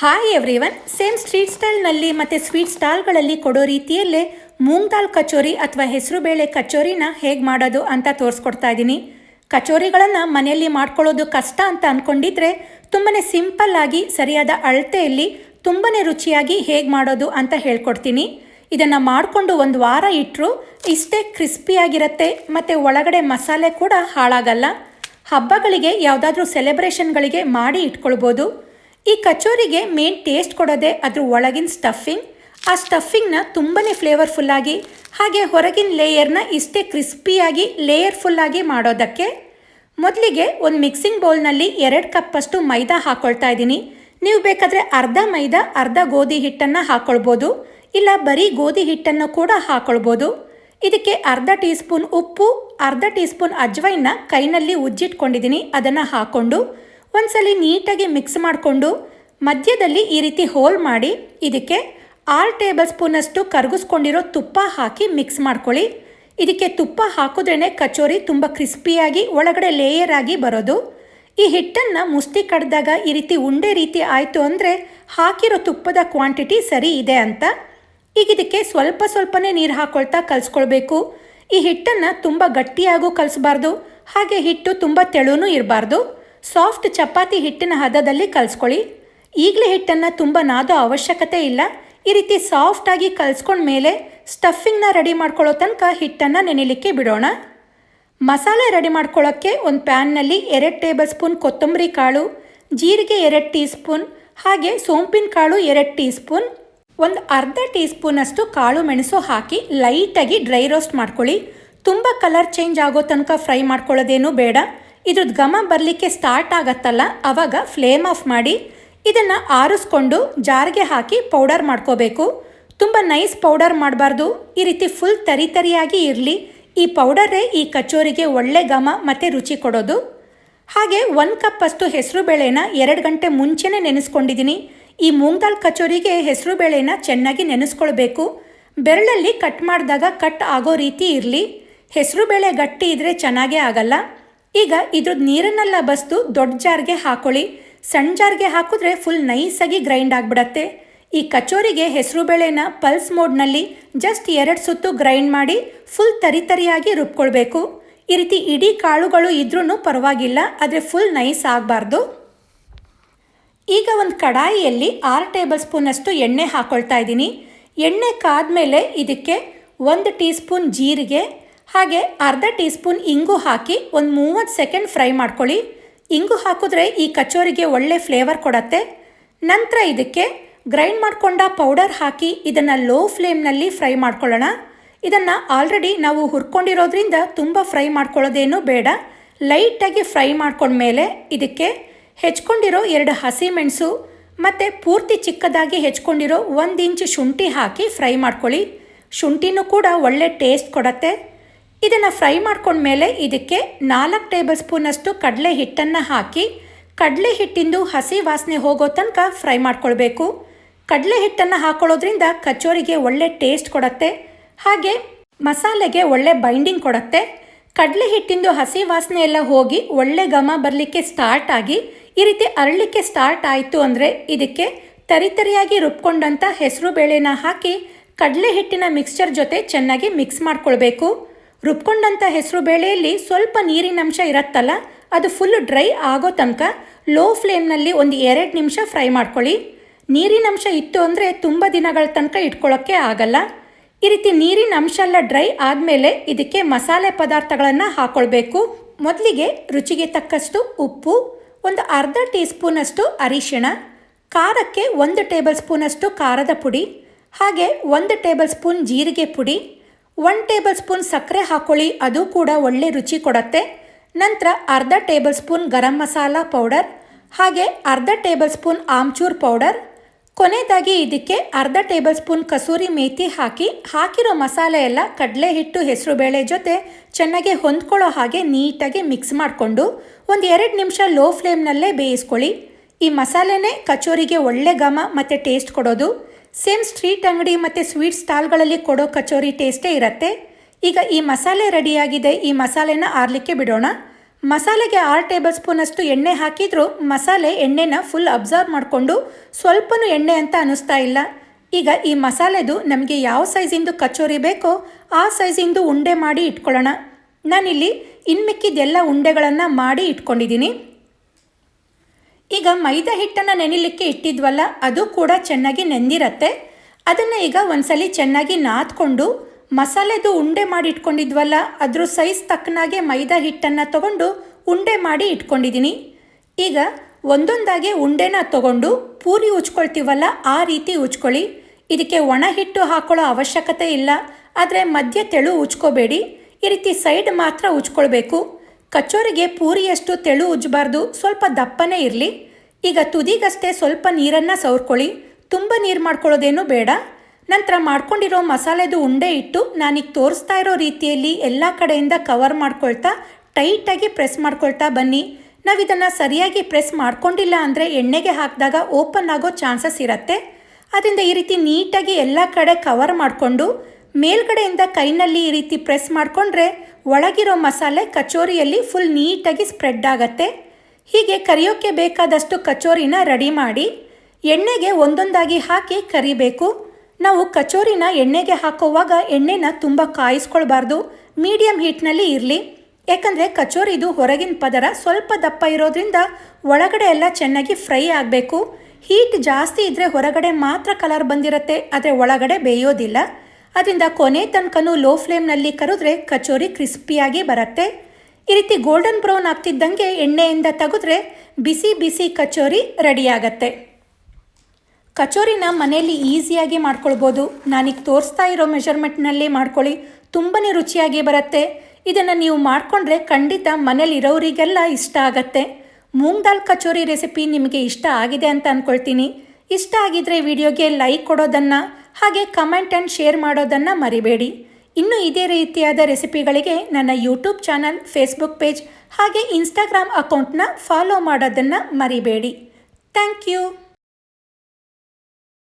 Hi everyone same street ಸ್ಟೈಲ್ನಲ್ಲಿ ಮತ್ತು sweet ಸ್ಟಾಲ್ಗಳಲ್ಲಿ ಕೊಡೋ ರೀತಿಯಲ್ಲೇ ಮೂಂಗ್ ದಾಲ್ ಕಚೋರಿ ಅಥವಾ ಹೆಸರುಬೇಳೆ ಕಚೋರಿನ ಹೇಗೆ ಮಾಡೋದು ಅಂತ ತೋರಿಸ್ಕೊಡ್ತಾ ಇದ್ದೀನಿ ಕಚೋರಿಗಳನ್ನು ಮನೆಯಲ್ಲಿ ಮಾಡ್ಕೊಳ್ಳೋದು ಕಷ್ಟ ಅಂತ ಅಂದ್ಕೊಂಡಿದ್ರೆ ತುಂಬಾ ಸಿಂಪಲ್ ಆಗಿ ಸರಿಯಾದ ಅಳತೆಯಲ್ಲಿ ತುಂಬಾ ರುಚಿಯಾಗಿ ಹೇಗೆ ಮಾಡೋದು ಅಂತ ಹೇಳ್ಕೊಡ್ತೀನಿ. ಇದನ್ನು ಮಾಡಿಕೊಂಡು ಒಂದು ವಾರ ಇಟ್ಟರು ಇಷ್ಟೇ ಕ್ರಿಸ್ಪಿಯಾಗಿರುತ್ತೆ ಮತ್ತು ಒಳಗಡೆ ಮಸಾಲೆ ಕೂಡ ಹಾಳಾಗಲ್ಲ. ಹಬ್ಬಗಳಿಗೆ ಯಾವುದಾದ್ರೂ ಸೆಲೆಬ್ರೇಷನ್ಗಳಿಗೆ ಮಾಡಿ ಇಟ್ಕೊಳ್ಬೋದು. ಈ ಕಚೋರಿಗೆ ಮೇನ್ ಟೇಸ್ಟ್ ಕೊಡೋದೇ ಅದ್ರ ಒಳಗಿನ ಸ್ಟಫಿಂಗ್ ಆ ಸ್ಟಫಿಂಗ್ನ ತುಂಬಾ ಫ್ಲೇವರ್ಫುಲ್ಲಾಗಿ ಹಾಗೆ ಹೊರಗಿನ ಲೇಯರ್ನ ಇಷ್ಟೇ ಕ್ರಿಸ್ಪಿಯಾಗಿ ಲೇಯರ್ಫುಲ್ಲಾಗಿ ಮಾಡೋದಕ್ಕೆ ಮೊದಲಿಗೆ ಒಂದು ಮಿಕ್ಸಿಂಗ್ ಬೌಲ್ನಲ್ಲಿ ಎರಡು ಕಪ್ಪಷ್ಟು ಮೈದಾ ಹಾಕ್ಕೊಳ್ತಾ ಇದ್ದೀನಿ. ನೀವು ಬೇಕಾದರೆ ಅರ್ಧ ಮೈದಾ, ಅರ್ಧ ಗೋಧಿ ಹಿಟ್ಟನ್ನು ಹಾಕ್ಕೊಳ್ಬೋದು ಇಲ್ಲ ಬರೀ ಗೋಧಿ ಹಿಟ್ಟನ್ನು ಕೂಡ ಹಾಕ್ಕೊಳ್ಬೋದು ಇದಕ್ಕೆ ಅರ್ಧ ಟೀ ಸ್ಪೂನ್ ಉಪ್ಪು, ಅರ್ಧ ಟೀ ಸ್ಪೂನ್ ಕೈನಲ್ಲಿ ಉಜ್ಜಿಟ್ಕೊಂಡಿದ್ದೀನಿ, ಅದನ್ನು ಹಾಕ್ಕೊಂಡು ಒಂದ್ಸಲಿ ನೀಟಾಗಿ ಮಿಕ್ಸ್ ಮಾಡಿಕೊಂಡು ಮಧ್ಯದಲ್ಲಿ ಈ ರೀತಿ ಹೋಲ್ ಮಾಡಿ ಇದಕ್ಕೆ ಆರು ಟೇಬಲ್ ಸ್ಪೂನಷ್ಟು ಕರಗಿಸ್ಕೊಂಡಿರೋ ತುಪ್ಪ ಹಾಕಿ ಮಿಕ್ಸ್ ಮಾಡ್ಕೊಳ್ಳಿ. ಇದಕ್ಕೆ ತುಪ್ಪ ಹಾಕಿದ್ರೇ ಕಚೋರಿ ತುಂಬ ಕ್ರಿಸ್ಪಿಯಾಗಿ ಒಳಗಡೆ ಲೇಯರ್ ಆಗಿ ಬರೋದು. ಈ ಹಿಟ್ಟನ್ನು ಮುಸ್ತಿ ಕಡ್ದಾಗ ಈ ರೀತಿ ಉಂಡೆ ರೀತಿ ಆಯಿತು ಅಂದರೆ ಹಾಕಿರೋ ತುಪ್ಪದ ಕ್ವಾಂಟಿಟಿ ಸರಿ ಇದೆ ಅಂತ. ಈಗ ಇದಕ್ಕೆ ಸ್ವಲ್ಪ ಸ್ವಲ್ಪನೇ ನೀರು ಹಾಕ್ಕೊಳ್ತಾ ಕಲಿಸ್ಕೊಳ್ಬೇಕು. ಈ ಹಿಟ್ಟನ್ನು ತುಂಬ ಗಟ್ಟಿಯಾಗೂ ಕಲಿಸ್ಬಾರ್ದು. ಹಾಗೆ ಹಿಟ್ಟು ತುಂಬ ತೆಳುನೂ ಇರಬಾರ್ದು. ಸಾಫ್ಟ್ ಚಪಾತಿ ಹಿಟ್ಟಿನ ಹದದಲ್ಲಿ ಕಲಿಸ್ಕೊಳ್ಳಿ. ಈಗಲೇ ಹಿಟ್ಟನ್ನು ತುಂಬ ನಾದೋ ಅವಶ್ಯಕತೆ ಇಲ್ಲ. ಈ ರೀತಿ ಸಾಫ್ಟಾಗಿ ಕಲಿಸ್ಕೊಂಡ ಮೇಲೆ ಸ್ಟಫಿಂಗ್ನ ರೆಡಿ ಮಾಡ್ಕೊಳ್ಳೋ ತನಕ ಹಿಟ್ಟನ್ನು ನೆನೆಲಿಕ್ಕೆ ಬಿಡೋಣ. ಮಸಾಲೆ ರೆಡಿ ಮಾಡ್ಕೊಳ್ಳೋಕ್ಕೆ ಒಂದು ಪ್ಯಾನ್ನಲ್ಲಿ ಎರಡು ಟೇಬಲ್ ಸ್ಪೂನ್ ಕೊತ್ತಂಬರಿ ಕಾಳು, ಜೀರಿಗೆ ಎರಡು ಟೀ ಸ್ಪೂನ್ ಹಾಗೆ ಸೋಂಪಿನ ಕಾಳು ಎರಡು ಟೀ ಸ್ಪೂನ್ ಒಂದು ಅರ್ಧ ಟೀ ಸ್ಪೂನಷ್ಟು ಕಾಳು ಮೆಣಸು ಹಾಕಿ ಲೈಟಾಗಿ ಡ್ರೈ ರೋಸ್ಟ್ ಮಾಡ್ಕೊಳ್ಳಿ. ತುಂಬ ಕಲರ್ ಚೇಂಜ್ ಆಗೋ ತನಕ ಫ್ರೈ ಮಾಡ್ಕೊಳ್ಳೋದೇನು ಬೇಡ. ಇದ್ರದ್ದು ಘಮ ಬರಲಿಕ್ಕೆ ಸ್ಟಾರ್ಟ್ ಆಗತ್ತಲ್ಲ ಆವಾಗ ಫ್ಲೇಮ್ ಆಫ್ ಮಾಡಿ ಇದನ್ನು ಆರಿಸ್ಕೊಂಡು ಜಾರಿಗೆ ಹಾಕಿ ಪೌಡರ್ ಮಾಡ್ಕೋಬೇಕು. ತುಂಬ ನೈಸ್ ಪೌಡರ್ ಮಾಡಬಾರ್ದು. ಈ ರೀತಿ ಫುಲ್ ತರಿ ತರಿಯಾಗಿ ಇರಲಿ. ಈ ಪೌಡರೇ ಈ ಕಚೋರಿಗೆ ಒಳ್ಳೆ ಘಮ ಮತ್ತು ರುಚಿ ಕೊಡೋದು. ಹಾಗೆ ಒಂದು ಕಪ್ಪಷ್ಟು ಹೆಸರು ಬೇಳೆನ ಎರಡು ಗಂಟೆ ಮುಂಚೆನೇ ನೆನೆಸ್ಕೊಂಡಿದ್ದೀನಿ ಈ ಮೂಂಗ್ ದಾಲ್ ಕಚೋರಿಗೆ ಹೆಸರು ಬೇಳೆನ ಚೆನ್ನಾಗಿ ನೆನೆಸ್ಕೊಳ್ಬೇಕು. ಬೆರಳಲ್ಲಿ ಕಟ್ ಮಾಡಿದಾಗ ಕಟ್ ಆಗೋ ರೀತಿ ಇರಲಿ. ಹೆಸರು ಬೇಳೆ ಗಟ್ಟಿ ಇದ್ದರೆ ಚೆನ್ನಾಗೇ ಆಗಲ್ಲ. ಈಗ ಇದ್ರದ್ದು ನೀರನ್ನೆಲ್ಲ ಬಸ್ದು ದೊಡ್ಡ ಜಾರ್ಗೆ ಹಾಕೊಳ್ಳಿ. ಸಣ್ಣ ಜಾರ್ಗೆ ಹಾಕಿದ್ರೆ ಫುಲ್ ನೈಸಾಗಿ ಗ್ರೈಂಡ್ ಆಗಿಬಿಡತ್ತೆ. ಈ ಕಚೋರಿಗೆ ಹೆಸರು ಬೇಳೆನ ಪಲ್ಸ್ ಮೋಡ್ನಲ್ಲಿ ಜಸ್ಟ್ ಎರಡು ಸುತ್ತು ಗ್ರೈಂಡ್ ಮಾಡಿ ಫುಲ್ ತರಿತರಿಯಾಗಿ ರುಬ್ಕೊಳ್ಬೇಕು. ಈ ರೀತಿ ಇಡೀ ಕಾಳುಗಳು ಇದ್ರೂ ಪರವಾಗಿಲ್ಲ, ಆದರೆ ಫುಲ್ ನೈಸ್ ಆಗಬಾರ್ದು. ಈಗ ಒಂದು ಕಡಾಯಿಯಲ್ಲಿ ಆರು ಟೇಬಲ್ ಸ್ಪೂನಷ್ಟು ಎಣ್ಣೆ ಹಾಕ್ಕೊಳ್ತಾ ಇದ್ದೀನಿ. ಎಣ್ಣೆ ಕಾದ ಮೇಲೆ ಇದಕ್ಕೆ ಒಂದು ಟೀ ಸ್ಪೂನ್ ಜೀರಿಗೆ ಹಾಗೆ ಅರ್ಧ ಟೀ ಸ್ಪೂನ್ ಇಂಗು ಹಾಕಿ ಒಂದು ಮೂವತ್ತು ಸೆಕೆಂಡ್ ಫ್ರೈ ಮಾಡ್ಕೊಳ್ಳಿ. ಇಂಗು ಹಾಕಿದ್ರೆ ಈ ಕಚೋರಿಗೆ ಒಳ್ಳೆ ಫ್ಲೇವರ್ ಕೊಡತ್ತೆ. ನಂತರ ಇದಕ್ಕೆ ಗ್ರೈಂಡ್ ಮಾಡಿಕೊಂಡ ಪೌಡರ್ ಹಾಕಿ ಇದನ್ನು ಲೋ ಫ್ಲೇಮ್ನಲ್ಲಿ ಫ್ರೈ ಮಾಡ್ಕೊಳ್ಳೋಣ. ಇದನ್ನು ಆಲ್ರೆಡಿ ನಾವು ಹುರ್ಕೊಂಡಿರೋದ್ರಿಂದ ತುಂಬ ಫ್ರೈ ಮಾಡ್ಕೊಳ್ಳೋದೇನು ಬೇಡ. ಲೈಟಾಗಿ ಫ್ರೈ ಮಾಡ್ಕೊಂಡ್ಮೇಲೆ ಇದಕ್ಕೆ ಹೆಚ್ಕೊಂಡಿರೋ ಎರಡು ಹಸಿಮೆಣಸು ಮತ್ತು ಪೂರ್ತಿ ಚಿಕ್ಕದಾಗಿ ಹೆಚ್ಕೊಂಡಿರೋ ಒಂದು ಇಂಚು ಶುಂಠಿ ಹಾಕಿ ಫ್ರೈ ಮಾಡ್ಕೊಳ್ಳಿ. ಶುಂಠಿನೂ ಕೂಡ ಒಳ್ಳೆ ಟೇಸ್ಟ್ ಕೊಡತ್ತೆ. ಇದನ್ನು ಫ್ರೈ ಮಾಡ್ಕೊಂಡ್ಮೇಲೆ ಇದಕ್ಕೆ ನಾಲ್ಕು ಟೇಬಲ್ ಸ್ಪೂನಷ್ಟು ಕಡಲೆ ಹಿಟ್ಟನ್ನು ಹಾಕಿ, ಕಡಲೆ ಹಿಟ್ಟಿಂದು ಹಸಿ ವಾಸನೆ ಹೋಗೋ ತನಕ ಫ್ರೈ ಮಾಡ್ಕೊಳ್ಬೇಕು. ಕಡಲೆ ಹಿಟ್ಟನ್ನು ಹಾಕೊಳ್ಳೋದ್ರಿಂದ ಕಚೋರಿಗೆ ಒಳ್ಳೆ ಟೇಸ್ಟ್ ಕೊಡತ್ತೆ, ಹಾಗೆ ಮಸಾಲೆಗೆ ಒಳ್ಳೆ ಬೈಂಡಿಂಗ್ ಕೊಡತ್ತೆ. ಕಡಲೆ ಹಿಟ್ಟಿಂದು ಹಸಿ ವಾಸನೆ ಎಲ್ಲ ಹೋಗಿ ಒಳ್ಳೆ ಘಮ ಬರಲಿಕ್ಕೆ ಸ್ಟಾರ್ಟ್ ಆಗಿ, ಈ ರೀತಿ ಅರಳಲಿಕ್ಕೆ ಸ್ಟಾರ್ಟ್ ಆಯಿತು ಅಂದರೆ ಇದಕ್ಕೆ ತರಿತರಿಯಾಗಿ ರುಬ್ಕೊಂಡಂಥ ಹೆಸರು ಬೇಳೆನ ಹಾಕಿ ಕಡಲೆ ಹಿಟ್ಟಿನ ಮಿಕ್ಸ್ಚರ್ ಜೊತೆ ಚೆನ್ನಾಗಿ ಮಿಕ್ಸ್ ಮಾಡ್ಕೊಳ್ಬೇಕು. ರುಬ್ಕೊಂಡಂಥ ಹೆಸರು ಬೇಳೆಯಲ್ಲಿ ಸ್ವಲ್ಪ ನೀರಿನಂಶ ಇರುತ್ತಲ್ಲ, ಅದು ಫುಲ್ ಡ್ರೈ ಆಗೋ ತನಕ ಲೋ ಫ್ಲೇಮ್ನಲ್ಲಿ ಒಂದು ಎರಡು ನಿಮಿಷ ಫ್ರೈ ಮಾಡ್ಕೊಳ್ಳಿ. ನೀರಿನಂಶ ಇತ್ತು ಅಂದರೆ ತುಂಬ ದಿನಗಳ ತನಕ ಇಟ್ಕೊಳ್ಳೋಕ್ಕೆ ಆಗಲ್ಲ. ಈ ರೀತಿ ನೀರಿನ ಅಂಶ ಎಲ್ಲ ಡ್ರೈ ಆದಮೇಲೆ ಇದಕ್ಕೆ ಮಸಾಲೆ ಪದಾರ್ಥಗಳನ್ನು ಹಾಕ್ಕೊಳ್ಬೇಕು ಮೊದಲಿಗೆ ರುಚಿಗೆ ತಕ್ಕಷ್ಟು ಉಪ್ಪು, ಒಂದು ಅರ್ಧ ಟೀ ಸ್ಪೂನಷ್ಟು ಅರಿಶಿಣ, ಖಾರಕ್ಕೆ ಒಂದು ಟೇಬಲ್ ಸ್ಪೂನಷ್ಟು ಖಾರದ ಪುಡಿ, ಹಾಗೆ ಒಂದು ಟೇಬಲ್ ಸ್ಪೂನ್ ಜೀರಿಗೆ ಪುಡಿ ಒನ್ ಟೇಬಲ್ ಸ್ಪೂನ್ ಸಕ್ಕರೆ ಹಾಕೊಳ್ಳಿ, ಅದು ಕೂಡ ಒಳ್ಳೆ ರುಚಿ ಕೊಡತ್ತೆ. ನಂತರ ಅರ್ಧ tablespoon garam masala powder, ಹಾಗೆ ಅರ್ಧ ಟೇಬಲ್ ಸ್ಪೂನ್ ಆಮ್ಚೂರ್ ಪೌಡರ್. ಕೊನೆಯದಾಗಿ ಇದಕ್ಕೆ ಅರ್ಧ ಟೇಬಲ್ ಸ್ಪೂನ್ ಕಸೂರಿ ಮೇಥಿ ಹಾಕಿ, ಹಾಕಿರೋ ಮಸಾಲೆ ಎಲ್ಲ ಕಡಲೆ ಹಿಟ್ಟು ಹೆಸರುಬೇಳೆ ಜೊತೆ ಚೆನ್ನಾಗಿ ಹೊಂದ್ಕೊಳ್ಳೋ ಹಾಗೆ ನೀಟಾಗಿ ಮಿಕ್ಸ್ ಮಾಡಿಕೊಂಡು ಒಂದು ಎರಡು ನಿಮಿಷ ಲೋ ಫ್ಲೇಮ್ನಲ್ಲೇ ಬೇಯಿಸ್ಕೊಳ್ಳಿ. ಈ ಮಸಾಲೆನೇ ಕಚೋರಿಗೆ ಒಳ್ಳೆ ಘಮ ಮತ್ತು ಟೇಸ್ಟ್ ಕೊಡೋದು. ಸೇಮ್ ಸ್ಟ್ರೀಟ್ ಅಂಗಡಿ ಮತ್ತು ಸ್ವೀಟ್ ಸ್ಟಾಲ್ಗಳಲ್ಲಿ ಕೊಡೋ ಕಚೋರಿ ಟೇಸ್ಟೇ ಇರುತ್ತೆ. ಈಗ ಈ ಮಸಾಲೆ ರೆಡಿಯಾಗಿದೆ. ಈ ಮಸಾಲೆನ ಆರಲಿಕ್ಕೆ ಬಿಡೋಣ. ಮಸಾಲೆಗೆ ಆರು ಟೇಬಲ್ ಸ್ಪೂನಷ್ಟು ಎಣ್ಣೆ ಹಾಕಿದರೂ ಮಸಾಲೆ ಎಣ್ಣೆನ ಫುಲ್ ಅಬ್ಸರ್ವ್ ಮಾಡಿಕೊಂಡು ಸ್ವಲ್ಪನೂ ಎಣ್ಣೆ ಅಂತ ಅನ್ನಿಸ್ತಾ ಇಲ್ಲ. ಈಗ ಈ ಮಸಾಲೆದು ನಮಗೆ ಯಾವ ಸೈಜಿಂದು ಕಚೋರಿ ಬೇಕೋ ಆ ಸೈಜಿಂದು ಉಂಡೆ ಮಾಡಿ ಇಟ್ಕೊಳ್ಳೋಣ. ನಾನಿಲ್ಲಿ ಇನ್ಮಿಕ್ಕಿದ್ದೆಲ್ಲ ಉಂಡೆಗಳನ್ನು ಮಾಡಿ ಇಟ್ಕೊಂಡಿದ್ದೀನಿ. ಈಗ ಮೈದಾ ಹಿಟ್ಟನ್ನು ನೆನಿಲಿಕ್ಕೆ ಇಟ್ಟಿದ್ವಲ್ಲ, ಅದು ಕೂಡ ಚೆನ್ನಾಗಿ ನೆಂದಿರತ್ತೆ. ಅದನ್ನು ಈಗ ಒಂದ್ಸಲಿ ಚೆನ್ನಾಗಿ ನಾದ್ಕೊಂಡು, ಮಸಾಲೆದು ಉಂಡೆ ಮಾಡಿ ಇಟ್ಕೊಂಡಿದ್ವಲ್ಲ ಅದ್ರ ಸೈಜ್ ತಕ್ಕನಾಗೆ ಮೈದಾ ಹಿಟ್ಟನ್ನು ತಗೊಂಡು ಉಂಡೆ ಮಾಡಿ ಇಟ್ಕೊಂಡಿದ್ದೀನಿ ಈಗ ಒಂದೊಂದಾಗಿ ಉಂಡೆನ ತಗೊಂಡು ಪೂರಿ ಉಚ್ಕೊಳ್ತೀವಲ್ಲ ಆ ರೀತಿ ಉಚ್ಕೊಳ್ಳಿ ಇದಕ್ಕೆ ಒಣ ಹಿಟ್ಟು ಹಾಕೊಳ್ಳೋ ಅವಶ್ಯಕತೆ ಇಲ್ಲ, ಆದರೆ ಮಧ್ಯ ತೆಳು ಉಜ್ಕೋಬೇಡಿ. ಈ ರೀತಿ ಸೈಡ್ ಮಾತ್ರ ಉಜ್ಕೊಳ್ಬೇಕು. ಕಚೋರಿಗೆ ಪೂರಿಯಷ್ಟು ತೆಳು ಉಜ್ಜಬಾರ್ದು ಸ್ವಲ್ಪ ದಪ್ಪನೇ ಇರಲಿ. ಈಗ ತುದಿಗಷ್ಟೇ ಸ್ವಲ್ಪ ನೀರನ್ನು ಸವರ್ಕೊಳ್ಳಿ. ತುಂಬ ನೀರು ಮಾಡ್ಕೊಳ್ಳೋದೇನು ಬೇಡ. ನಂತರ ಮಾಡ್ಕೊಂಡಿರೋ ಮಸಾಲೆದು ಉಂಡೆ ಇಟ್ಟು ನಾನೀಗ ತೋರಿಸ್ತಾ ಇರೋ ರೀತಿಯಲ್ಲಿ ಎಲ್ಲ ಕಡೆಯಿಂದ ಕವರ್ ಮಾಡ್ಕೊಳ್ತಾ ಟೈಟಾಗಿ ಪ್ರೆಸ್ ಮಾಡ್ಕೊಳ್ತಾ ಬನ್ನಿ. ನಾವು ಇದನ್ನು ಸರಿಯಾಗಿ ಪ್ರೆಸ್ ಮಾಡ್ಕೊಂಡಿಲ್ಲ ಅಂದರೆ ಎಣ್ಣೆಗೆ ಹಾಕಿದಾಗ ಓಪನ್ ಆಗೋ ಚಾನ್ಸಸ್ ಇರುತ್ತೆ. ಅದರಿಂದ ಈ ರೀತಿ ನೀಟಾಗಿ ಎಲ್ಲ ಕಡೆ ಕವರ್ ಮಾಡಿಕೊಂಡು ಮೇಲ್ಗಡೆಯಿಂದ ಕೈನಲ್ಲಿ ಈ ರೀತಿ ಪ್ರೆಸ್ ಮಾಡಿಕೊಂಡ್ರೆ ಒಳಗಿರೋ ಮಸಾಲೆ ಕಚೋರಿಯಲ್ಲಿ ಫುಲ್ ನೀಟಾಗಿ ಸ್ಪ್ರೆಡ್ ಆಗುತ್ತೆ. ಹೀಗೆ ಕರಿಯೋಕ್ಕೆ ಬೇಕಾದಷ್ಟು ಕಚೋರಿನ ರೆಡಿ ಮಾಡಿ ಎಣ್ಣೆಗೆ ಒಂದೊಂದಾಗಿ ಹಾಕಿ ಕರಿಬೇಕು. ನಾವು ಕಚೋರಿನ ಎಣ್ಣೆಗೆ ಹಾಕುವಾಗ ಎಣ್ಣೆನ ತುಂಬ ಕಾಯಿಸ್ಕೊಳ್ಬಾರ್ದು. ಮೀಡಿಯಮ್ ಹೀಟ್ನಲ್ಲಿ ಇರಲಿ. ಯಾಕಂದರೆ ಕಚೋರಿದು ಹೊರಗಿನ ಪದರ ಸ್ವಲ್ಪ ದಪ್ಪ ಇರೋದ್ರಿಂದ ಒಳಗಡೆ ಎಲ್ಲ ಚೆನ್ನಾಗಿ ಫ್ರೈ ಆಗಬೇಕು. ಹೀಟ್ ಜಾಸ್ತಿ ಇದ್ದರೆ ಹೊರಗಡೆ ಮಾತ್ರ ಕಲರ್ ಬಂದಿರುತ್ತೆ, ಆದರೆ ಒಳಗಡೆ ಬೇಯೋದಿಲ್ಲ. ಅದರಿಂದ ಕೊನೆ ತನಕನೂ ಲೋ ಫ್ಲೇಮ್ನಲ್ಲಿ ಕರೆದ್ರೆ ಕಚೋರಿ ಕ್ರಿಸ್ಪಿಯಾಗಿ ಬರುತ್ತೆ. ಈ ರೀತಿ ಗೋಲ್ಡನ್ ಬ್ರೌನ್ ಆಗ್ತಿದ್ದಂಗೆ ಎಣ್ಣೆಯಿಂದ ತೆಗೆದ್ರೆ ಬಿಸಿ ಬಿಸಿ ಕಚೋರಿ ರೆಡಿಯಾಗತ್ತೆ. ಕಚೋರಿನ ಮನೆಯಲ್ಲಿ ಈಸಿಯಾಗಿ ಮಾಡ್ಕೊಳ್ಬೋದು. ನಾನೀಗ ತೋರಿಸ್ತಾ ಇರೋ ಮೆಷರ್ಮೆಂಟ್ನಲ್ಲಿ ಮಾಡ್ಕೊಳ್ಳಿ, ತುಂಬನೇ ರುಚಿಯಾಗಿ ಬರುತ್ತೆ. ಇದನ್ನು ನೀವು ಮಾಡಿಕೊಂಡ್ರೆ ಖಂಡಿತ ಮನೇಲಿರೋರಿಗೆಲ್ಲ ಇಷ್ಟ ಆಗತ್ತೆ. ಮೂಂಗ್ ದಾಲ್ ಕಚೋರಿ ರೆಸಿಪಿ ನಿಮಗೆ ಇಷ್ಟ ಆಗಿದೆ ಅಂತ ಅಂದ್ಕೊಳ್ತೀನಿ ಇಷ್ಟ ಆಗಿದ್ರೆ ವಿಡಿಯೋಗೆ ಲೈಕ್ ಕೊಡೋದನ್ನು ಹಾಗೆ ಕಮೆಂಟ್ ಆ್ಯಂಡ್ ಶೇರ್ ಮಾಡೋದನ್ನು ಮರಿಬೇಡಿ. ಇನ್ನು ಇದೇ ರೀತಿಯಾದ ರೆಸಿಪಿಗಳಿಗೆ ನನ್ನ ಯೂಟ್ಯೂಬ್ ಚಾನಲ್ ಫೇಸ್ಬುಕ್ ಪೇಜ್ ಹಾಗೆ ಇನ್ಸ್ಟಾಗ್ರಾಮ್ ಅಕೌಂಟ್ನ ಫಾಲೋ ಮಾಡೋದನ್ನು ಮರಿಬೇಡಿ. Thank you